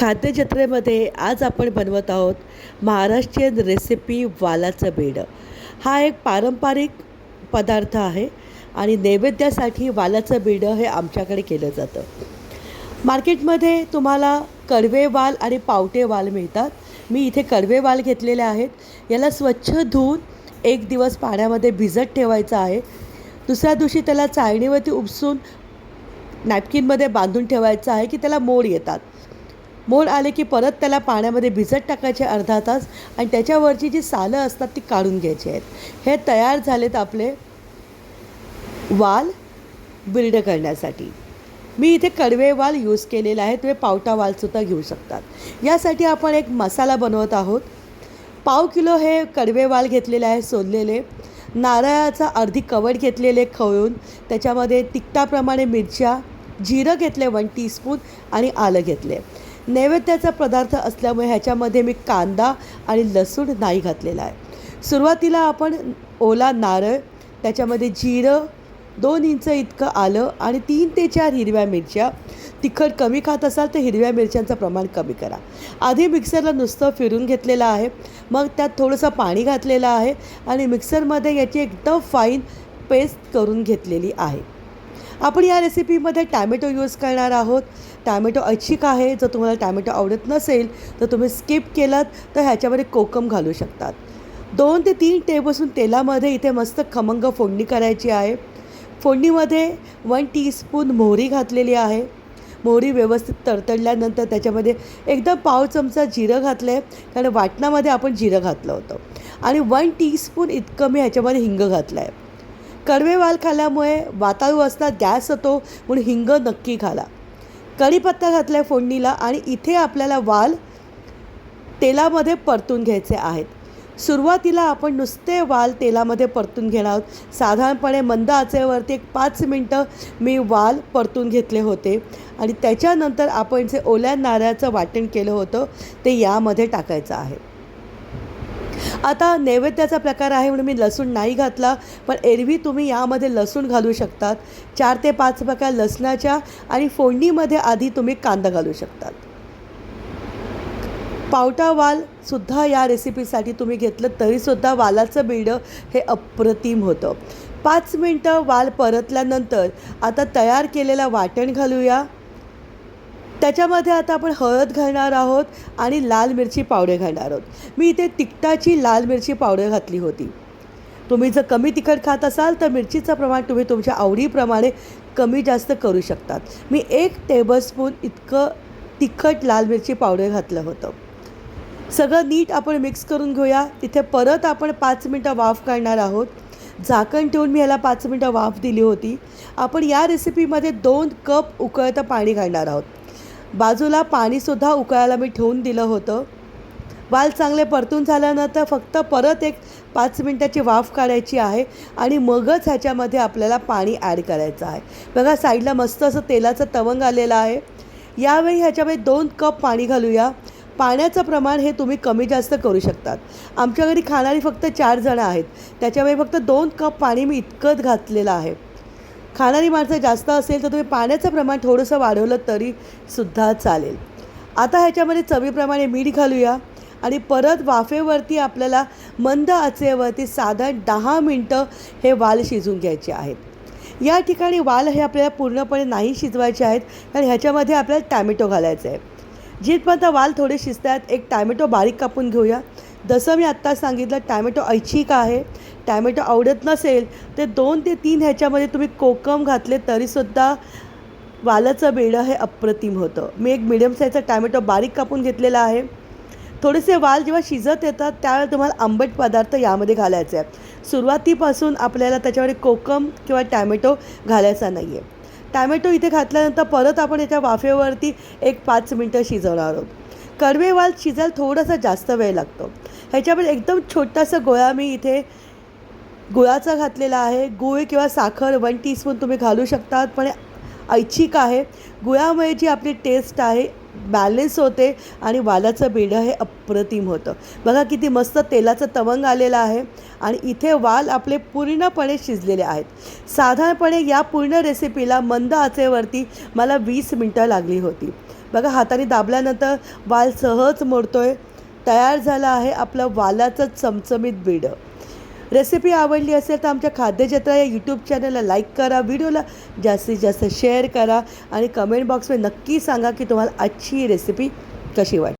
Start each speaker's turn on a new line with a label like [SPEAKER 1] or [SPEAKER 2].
[SPEAKER 1] खाद्यजत्रेमध्ये आज आपण बनवत आहोत महाराष्ट्रीयन रेसिपी वालाचं बेडं. हा एक पारंपरिक पदार्थ आहे आणि नैवेद्यासाठी वालाचं बेडं हे आमच्याकडे केलं जातं. मार्केटमध्ये तुम्हाला कडवे वाल आणि पावटे वाल मिळतात. मी इथे कडवे वाल घेतलेले आहेत. याला स्वच्छ धुवून एक दिवस पाण्यामध्ये भिजत ठेवायचं आहे. दुसऱ्या दिवशी त्याला चाळणीवरती उपसून नॅपकिनमध्ये बांधून ठेवायचं आहे की त्याला मोड येतात. मोल आले की परत त्याला पाण्यामध्ये भिजत टाकायचे अर्धा तास आणि त्याच्यावरची जी सालं असतात ती काढून घ्यायची आहेत. हे तयार झालेत आपले वाल बिल्ड करण्यासाठी. मी इथे कडवे वाल यूज केलेला आहे तुम्ही पावटा वालसुद्धा घेऊ शकतात. यासाठी आपण एक मसाला बनवत आहोत. पाव किलो हे कडवे वाल घेतलेले आहे सोललेले. नारळाचा अर्धी कवड घेतलेले खवळून त्याच्यामध्ये तिखटाप्रमाणे मिरच्या जिरं घेतले वन टीस्पून आणि आलं घेतले. नैवेद्याचा पदार्थ असल्यामुळे ह्याच्यामध्ये मी कांदा आणि लसूण नाही घातलेला आहे. सुरुवातीला आपण ओला नारळ त्याच्यामध्ये जिरं दोन इंच इतकं आलं आणि तीन ते चार हिरव्या मिरच्या. तिखट कमी खात असाल तर हिरव्या मिरच्यांचं प्रमाण कमी करा. आधी मिक्सरला नुसतं फिरून घेतलेलं आहे. मग त्यात थोडंसं पाणी घातलेलं आहे आणि मिक्सरमध्ये याची एकदम फाईन पेस्ट करून घेतलेली आहे. आपण या रेसिपीमध्ये टॅमॅटो यूज करणार आहोत. टॅमॅटो ऐच्छिक आहे. जर तुम्हाला टॅमॅटो आवडत नसेल तर तुम्ही स्किप केलात तर ह्याच्यामध्ये कोकम घालू शकतात. दोन ते तीन टेबलस्पून तेलामध्ये इथे मस्त खमंग फोडणी करायची आहे. फोडणीमध्ये वन टीस्पून मोहरी घातलेली आहे. मोहरी व्यवस्थित तडतडल्यानंतर त्याच्यामध्ये एकदम पाव चमचा जिरं घातलं आहे कारण वाटणामध्ये आपण जिरं घातलं होतं. आणि वन टीस्पून इतकं मी ह्याच्यामध्ये हिंग घातलं आहे कडवे वाल खाल्ल्यामुळे वाताळू असता गॅस होतो म्हणून हिंग नक्की घाला. कढीपत्ता घातला आहे फोडणीला आणि इथे आपल्याला वाल तेलामध्ये परतून घ्यायचे आहेत. सुरुवातीला आपण नुसते वाल तेलामध्ये परतून घेणार आहोत. साधारणपणे मंद आचेवरती एक पाच मिनटं मी वाल परतून घेतले होते आणि त्याच्यानंतर आपण जे ओल्या नारळाचं वाटण केलं होतं ते यामध्ये टाकायचं आहे. आता नैवेद्याचा प्रकार आहे म्हणून मी लसूण नाही घातला पण एरवी तुम्ही यामध्ये लसूण घालू शकतात. चार ते पाच प्रकार लसणाच्या आणि फोडणीमध्ये आधी तुम्ही कांदा घालू शकतात. पावटा वालसुद्धा या रेसिपीसाठी तुम्ही घेतलं तरीसुद्धा वालाचं बिल्डं हे अप्रतिम होतं. पाच मिनटं वाल परतल्यानंतर आता तयार केलेलं वाटण घालूया. त्याच्यामध्ये आता आपण हळद घालणार आहोत आणि लाल मिरची पावडर घालणार आहोत. मी इथे तिखटाची लाल मिरची पावडर घातली होती. तुम्ही जर कमी तिखट खात असाल तर मिरचीचं प्रमाण तुम्ही तुमच्या आवडीप्रमाणे कमी जास्त करू शकतात. मी एक टेबलस्पून इतकं तिखट लाल मिरची पावडर घातलं होतं. सगळं नीट आपण मिक्स करून घेऊया. तिथे परत आपण पाच मिनटं वाफ काढणार आहोत. झाकण ठेवून मी ह्याला पाच मिनटं वाफ दिली होती. आपण या रेसिपीमध्ये दोन कप उकळतं पाणी घालणार आहोत. बाजूला पाणीसुद्धा उकळायला मी ठेवून दिलं होतं. वाल चांगले परतून झाल्यानंतर फक्त परत एक पाच मिनटाची वाफ काढायची आहे आणि मगच ह्याच्यामध्ये आपल्याला पाणी ॲड करायचं आहे. बघा साईडला मस्त असं तेलाचं तवंग आलेलं आहे. यावेळी ह्याच्यामध्ये दोन कप पाणी घालूया. पाण्याचं प्रमाण हे तुम्ही कमी जास्त करू शकतात. आमच्या घरी खाणारी फक्त चार जणं आहेत. त्याच्यामुळे फक्त दोन कप पाणी मी इतकंच घातलेलं आहे. खाणारी माणसं जास्त असेल तर तुम्ही पाण्याचं प्रमाण थोडंसं वाढवलं तरी सुद्धा चालेल. आता ह्याच्यामध्ये चवीप्रमाणे मीठ घालूया आणि परत वाफेवरती आपल्याला मंद आचेवरती साधारण दहा मिनटं हे वाल शिजून घ्यायचे आहेत. या ठिकाणी वाल हे आपल्याला पूर्णपणे नाही शिजवायचे आहेत कारण ह्याच्यामध्ये आपल्याला टॅमॅटो घालायचं आहे. जिथपर्यंत वाल थोडे शिजत आहेत एक टॅमॅटो बारीक कापून घेऊया. जसं मी आत्ता सांगितलं टॅमॅटो ऐच्छिक आहे. टॅमॅटो आवडत नसेल तर दोन ते तीन ह्याच्यामध्ये तुम्ही कोकम घातले तरीसुद्धा वालाचं बेडं हे अप्रतिम होतं. मी एक मिडियम साईजचा टॅमॅटो बारीक कापून घेतलेला आहे. थोडेसे वाल जेव्हा शिजत येतात त्यावेळेला तुम्हाला आंबट पदार्थ यामध्ये घालायचे आहेत. सुरुवातीपासून आपल्याला त्याच्यामध्ये कोकम किंवा टॅमॅटो घालायचा नाही आहे टॅमॅटो इथे घातल्यानंतर परत आपण याच्या वाफेवरती एक पाच मिनटं शिजवणार आहोत. कडवे वाल शिजायला थोडासा जास्त वेळ लागतो. ह्याच्यामध्ये एकदम छोटासा गोळा मी इथे गुळाचा घातलेला आहे. गुळ किंवा साखर वन टीस्पून तुम्ही घालू शकतात पण ऐच्छिक आहे. गुळामुळे जी आपली टेस्ट आहे बॅलेन्स होते आणि वालाचं बेडं हे अप्रतिम होतं. बघा किती मस्त तेलाचं तवंग आलेलं आहे आणि इथे वाल आपले पूर्णपणे शिजलेले आहेत. साधारणपणे या पूर्ण रेसिपीला मंद आचेवरती मला वीस मिनटं लागली होती. बघा हाताने दाबल्यानंतर वाल सहज मोडतो आहे तयार झालं आहे आपलं वालाचं चमचमीत बिडं. रेसिपी आवडली असेल तर आमच्या खाद्यजत्रा या यूट्यूब चॅनलला लाईक करा. व्हिडिओला जास्तीत जास्त शेअर करा आणि कमेंट बॉक्समध्ये नक्की सांगा की तुम्हाला आजची रेसिपी कशी वाटते